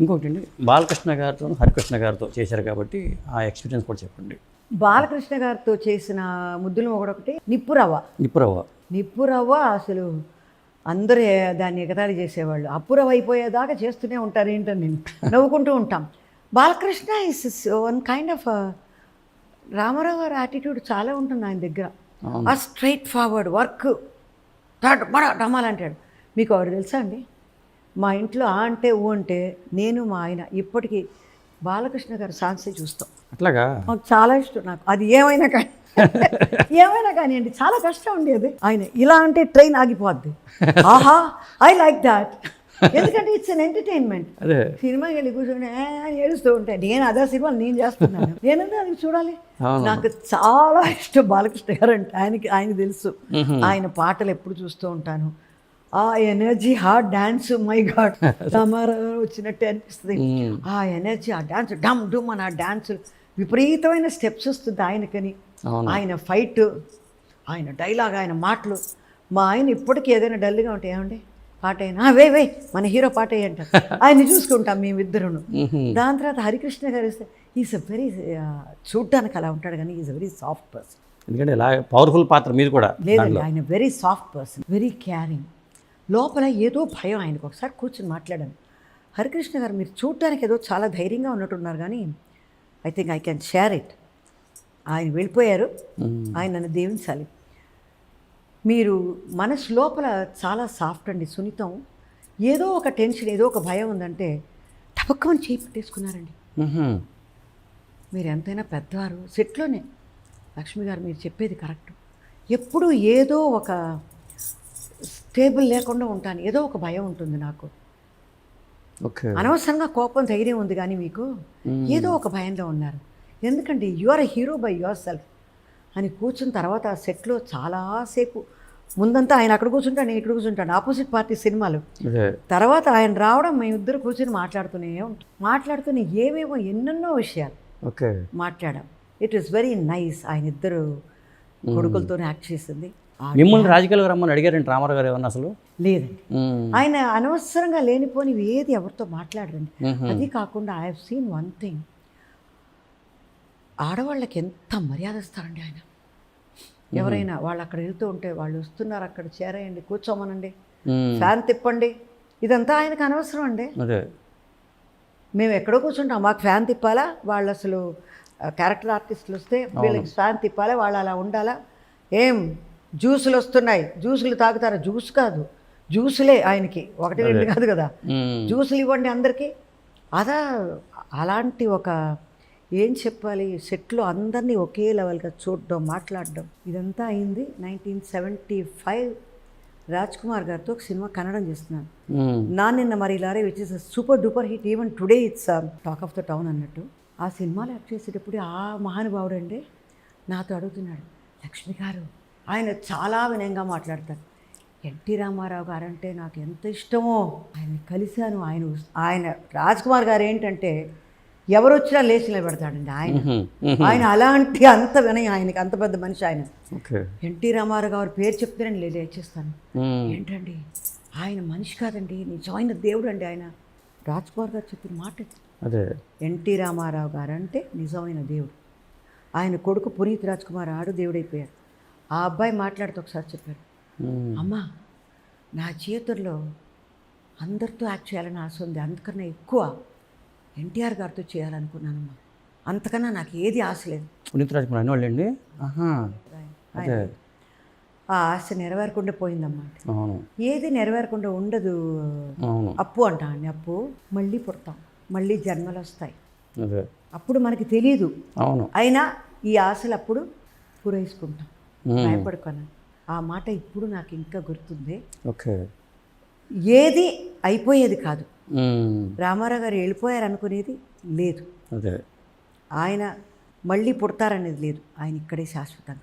ఇంకొకటి అండి బాలకృష్ణ గారితో హరికృష్ణ గారితో చేశారు కాబట్టి ఆ ఎక్స్పీరియన్స్ కూడా చెప్పండి. బాలకృష్ణ గారితో చేసిన ముద్దుల మొగడొకటి నిప్పురవ్వ నిప్పురవ్వ నిప్పురవ్వ అసలు అందరూ దాన్ని ఎగతాళి చేసేవాళ్ళు. అప్పురవ్వ అయిపోయేదాకా చేస్తూనే ఉంటారు ఏంటని నేను నవ్వుకుంటూ ఉంటాం. Balakrishna is one kind of Ramarao గారి యాటిట్యూడ్ చాలా ఉంటుంది ఆయన దగ్గర. ఆ స్ట్రైట్ ఫార్వర్డ్ వర్క్ థర్డ్ మన డమాల్ అంటాడు. మీకు ఆవిడ తెలుసా అండి? మా ఇంట్లో ఆ అంటే ఊ అంటే నేను మా ఆయన ఇప్పటికీ బాలకృష్ణ గారి సాన్సే చూస్తాం. అట్లాగా? మాకు చాలా ఇష్టం నాకు. అది ఏమైనా కానీ ఏమైనా కానీ అండి చాలా కష్టం ఉండేది. ఆయన ఇలా అంటే ట్రైన్ ఆగిపోద్ది. ఆహా ఐ లైక్ దాట్ ఎందుకంటే ఇట్స్ అన్ ఎంటర్టైన్మెంట్ సినిమాకి వెళ్ళి కూర్చొని ఏడుస్తూ ఉంటాయి నేను అదే సినిమాలు నేను చేస్తున్నాను. నేనంటే అది చూడాలి. నాకు చాలా ఇష్టం బాలకృష్ణ గారు అంటే ఆయనకి ఆయన తెలుసు. ఆయన పాటలు ఎప్పుడు చూస్తూ ఉంటాను. ఆ ఎనర్జీ ఆ డాన్స్ మై గాడ్. రామారావు వచ్చినట్టే అనిపిస్తుంది. ఆ ఎనర్జీ ఆ డాన్స్ డమ్ డమ్ అని ఆ డాన్స్. విపరీతమైన స్టెప్స్ వస్తుంది ఆయనకని. ఆయన ఫైట్ ఆయన డైలాగ్ ఆయన మాటలు. మా ఆయన ఇప్పటికీ ఏదైనా డల్గా ఉంటే ఏమండి? పాట అయినా "ఆ, వే వే మన హీరో పాట అయ్యి అంటారు ఆయన్ని చూసుకుంటాం మేమిద్దరును. దాని తర్వాత హరికృష్ణ గారు ఇస్తే ఈజ్ అ వెరీ చూడ్డానికి అలా ఉంటాడు కానీ is a very soft person. ఎందుకంటే ఇలా పవర్ఫుల్ పాత్ర మీది కూడా లేదండి ఆయన very soft person very caring లోపల ఏదో భయం ఆయనకు. ఒకసారి కూర్చొని మాట్లాడాను హరికృష్ణ గారు మీరు చూడటానికి ఏదో చాలా ధైర్యంగా ఉన్నట్టున్నారు కానీ I think I can share it ఆయన వెళ్ళిపోయారు. ఆయన నన్ను దీవించాలి. మీరు మనసు లోపల చాలా సాఫ్ట్ అండి సున్నితం. ఏదో ఒక టెన్షన్ ఏదో ఒక భయం ఉందంటే టపక్కమని చేయి పెట్టేసుకున్నారండి. మీరు ఎంతైనా పెద్దవారు. సెట్లోనే. లక్ష్మి గారు మీరు చెప్పేది కరెక్ట్. ఎప్పుడు ఏదో ఒక స్టేబుల్ లేకుండా ఉంటాను. ఏదో ఒక భయం ఉంటుంది నాకు. అనవసరంగా కోపం ధైర్యం ఉంది కానీ మీకు ఏదో ఒక భయంలో ఉన్నారు. ఎందుకంటే you are a hero by yourself అని కూర్చున్న తర్వాత ఆ సెట్లో చాలాసేపు ముందంతా ఆయన అక్కడ కూర్చుంటాడు నేను ఇక్కడ కూర్చుంటాను. ఆపోజిట్ పార్టీ సినిమాలు. తర్వాత ఆయన రావడం మేమిద్దరు కూర్చొని మాట్లాడుతూనే ఉంటాం మాట్లాడుతూనే ఏవేవో ఎన్నెన్నో విషయాలు మాట్లాడాం. ఇట్ ఈస్ వెరీ నైస్ ఆయన ఇద్దరు కొడుకులతోనే యాక్ట్ చేసింది. మిమ్మల్ని రాజకీయాలకు రమ్మని అడిగారండి రామారావు గారు ఏమన్నా అసలు? లేదండి. ఆయన అనవసరంగా లేనిపోని ఏది ఎవరితో మాట్లాడరండి. అది కాకుండా I have seen one thing ఆడవాళ్ళకి ఎంత మర్యాద ఇస్తారండి ఆయన? ఎవరైనా వాళ్ళు అక్కడ వెళ్తూ ఉంటే వాళ్ళు వస్తున్నారు అక్కడ చేరేయండి కూర్చోమనండి. ఫ్యాన్ తిప్పండి. ఇదంతా ఆయనకు అనవసరం అండి. మేము ఎక్కడో కూర్చుంటాం. మాకు ఫ్యాన్ తిప్పాలా? వాళ్ళు అసలు క్యారెక్టర్ ఆర్టిస్టులు వస్తే వీళ్ళకి ఫ్యాన్ తిప్పాలా? వాళ్ళు అలా ఉండాలా? ఏం? జ్యూసులు వస్తున్నాయి. జ్యూసులు తాగుతారా? జ్యూస్ కాదు. జ్యూసులే ఆయనకి. ఒకటి రెండు కాదు కదా. జ్యూసులు ఇవ్వండి అందరికీ. అదా అలాంటి ఒక ఏం చెప్పాలి? సెట్లో అందరినీ ఒకే లెవెల్గా చూడడం మాట్లాడడం. ఇదంతా అయింది nineteen seventy five. Raj Kumar గారితో ఒక సినిమా కన్నడం చేస్తున్నాను. నా నిన్న మరి లారే which is super duper hit even today it's talk of the town అన్నట్టు. ఆ సినిమాలో యాక్ట్ చేసేటప్పుడు ఆ మహానుభావుడు అండి నాతో అడుగుతున్నాడు లక్ష్మి గారు ఆయన చాలా వినయంగా మాట్లాడతారు. ఎన్టీ రామారావు గారు అంటే నాకు ఎంత ఇష్టమో ఆయన్ని కలిశాను. ఆయన ఆయన రాజ్ కుమార్ గారు ఏంటంటే ఎవరు వచ్చినా లేచి నిలబెడతాడండి ఆయన. ఆయన అలాంటి అంత వినయం ఆయనకి అంత పెద్ద మనిషి ఆయన. ఎన్టీ రామారావు గారి పేరు చెప్తే నేను లేచేస్తాను. ఏంటండి? ఆయన మనిషి కాదండి నిజమైన దేవుడు అండి ఆయన. రాజ్ కుమార్ గారు చెప్పిన మాట. అదే. ఎన్టీ రామారావు గారు అంటే నిజమైన దేవుడు. ఆయన కొడుకు పునీత్ రాజ్ కుమార్ ఆడు దేవుడైపోయారు. ఆ అబ్బాయి మాట్లాడుతూ ఒకసారి చెప్పారు మ్మ్. అమ్మా నా జీవితంలో అందరితో యాక్ట్ చేయాలని ఆశ ఉంది. అంతకన్నా ఎక్కువ ఎన్టీఆర్ గారితో చేయాలనుకున్నానమ్మా. అంతకన్నా నాకు ఏది ఆశ లేదు. పునీత్ రాజ్ కుమార్ అనేవాళ్ళండి? ఆహా. అదే. ఆ ఆశ నెరవేరకుండా పోయిందమ్మా. అవును. ఏది నెరవేరకుండా ఉండదు. అప్పు అంటామండి అప్పు. మళ్ళీ పుడతాం. మళ్ళీ జన్మలు వస్తాయి. అప్పుడు మనకి తెలియదు అవును. అయినా ఈ ఆశలు అప్పుడు పూరేసుకుంటాం. మ్మ్. భయపడుకోను. ఆ మాట ఇప్పుడు నాకు ఇంకా గుర్తుంది. ఓకే. ఏది అయిపోయేది కాదు. రామారావు గారు వెళ్ళిపోయారు అనుకునేది లేదు. అదే. ఆయన మళ్ళీ పుడతారనేది లేదు. ఆయన ఇక్కడే శాశ్వతంగా.